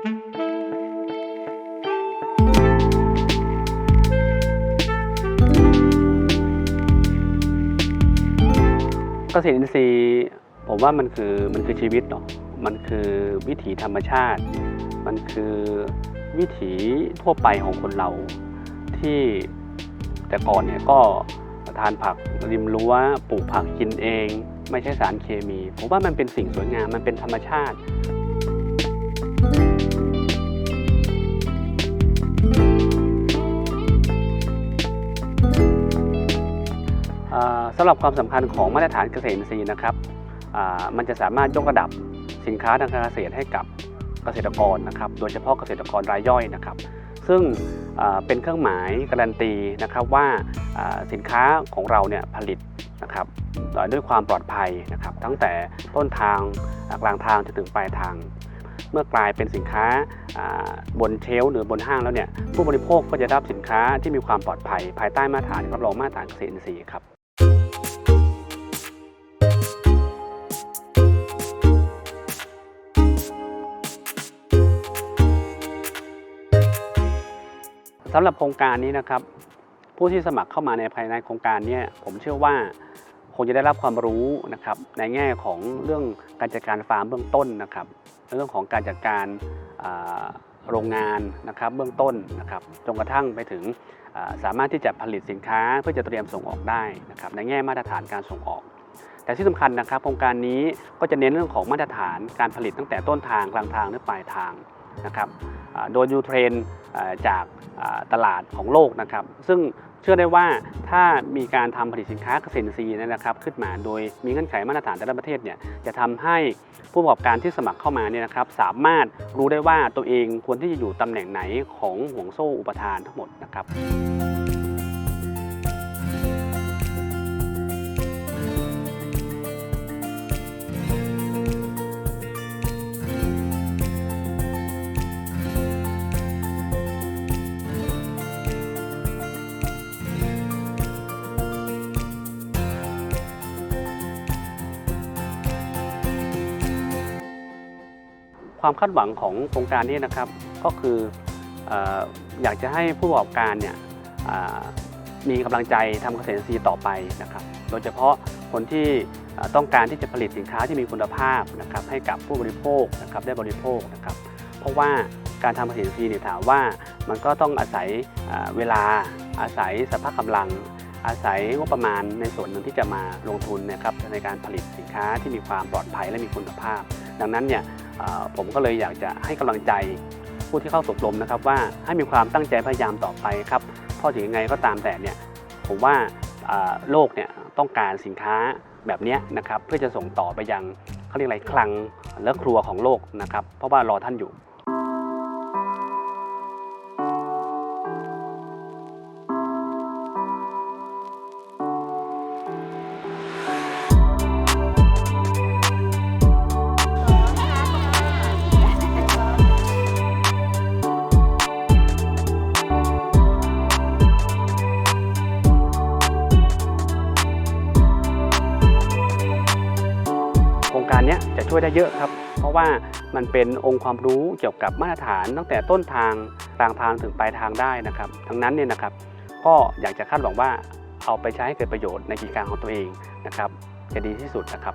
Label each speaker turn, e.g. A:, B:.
A: เกษตรอินทรีย์ผมว่ามันคือมันคือชีวิตเนาะมันคือวิถีธรรมชาติ มันคือวิถีทั่วไปของคนเราที่แต่ก่อนเนี่ยก็ทานผักริมรั้วปลูกผักกินเอง ไม่ใช่สารเคมี ผมว่ามันเป็นสิ่งสวยงามมันเป็นธรรมชาติำหรับความสำคัญของมาตรฐานเกษตรอินทรีย์นะครับมันจะสามารถยกระดับสินค้าทางการเกษตรให้กับเกษตรกรนะครับ โดยเฉพาะเกษตรกรรายย่อยนะครับ ซึ่งเป็นเครื่องหมายการันตีนะครับว่าสินค้าของเราเนี่ยผลิตนะครับด้วยความปลอดภัยนะครับ ตั้งแต่ต้นทางกลางทางจนถึงปลายทาง เมื่อกลายเป็นสินค้าบนเชลฟ์หรือบนห้างแล้วเนี่ยผู้บริโภคก็จะได้รับสินค้าที่มีความปลอดภัย ภายใต้มาตรฐานรับรองมาตรฐานเกษตรอินทรีย์ครับ สำหรับโครงการนี้นะครับ ผู้ที่สมัครเข้ามาในภายในโครงการนี้ผมเชื่อว่าคงจะได้รับความรู้นะครับในแง่ของเรื่องการจัดการฟาร์มเบื้องต้นนะครับเรื่องของการจัดการโรงงานนะครับเบื้องต้นนะครับจนกระทั่งไปถึงสามารถที่จะผลิตสินค้าเพื่อจะเตรียมส่งออกได้นะครับในแง่มาตรฐานการส่งออก แต่ที่สำคัญนะครับโครงการนี้ก็จะเน้นเรื่องของมาตรฐานการผลิตตั้งแต่ต้นทางกลางทางหรือปลายทางนะครับ โดยยูเทรนจากตลาดของโลกนะครับ ซึ่งเชื่อได้ว่าถ้ามีการทำผลิตสินค้าเกษตรอินทรีย์นะครับ ขึ้นมาโดยมีเงื่อนไขมาตรฐานแต่ละประเทศเนี่ยจะทำให้ผู้ประกอบการที่สมัครเข้ามาเนี่ยนะครับ สามารถรู้ได้ว่าตัวเองควรที่จะอยู่ตำแหน่งไหนของห่วงโซ่อุปทานทั้งหมดนะครับ ความคาดหวังของโครงการนี้นะครับก็คืออยากจะให้ผู้ประกอบการเนี่ยมีกำลังใจทำเกษตรอินทรีต่อไปนะครับ โดยเฉพาะคนที่ต้องการที่จะผลิตสินค้าที่มีคุณภาพนะครับให้กับผู้บริโภคนะครับได้บริโภคนะครับ เพราะว่าการทำเกษตรอินทรีเนี่ยถามว่ามันก็ต้องอาศัยเวลาอาศัยสภาพกำลัง อาศัยงบประมาณในส่วนหนึ่งที่จะมาลงทุนนะครับในการผลิตสินค้าที่มีความปลอดภัยและมีคุณภาพ ดังนั้นเนี่ย ผมก็เลยอยากจะให้กำลังใจผู้ที่เข้าสบรมนะครับว่าให้มีความตั้งใจพยายามต่อไปครับเพราะถึงยังไงก็ตามแต่เนี่ยผมว่าโลกเนี่ยต้องการสินค้าแบบนี้นะครับเพื่อจะส่งต่อไปยังเขาเรียกอะไรคลังและครัวของโลกนะครับเพราะว่ารอท่านอยู่ารนี้จะช่วยได้เยอะครับ เพราะว่ามันเป็นองค์ความรู้เกี่ยวกับมาตรฐานตั้งแต่ต้นทางกลางทางถึงปลายทางได้นะครับ ทั้งนั้นเนี่ยนะครับ ก็อยากจะคาดหวังว่าเอาไปใช้ให้เกิดประโยชน์ในกิจการของตัวเองนะครับ จะดีที่สุดนะครับ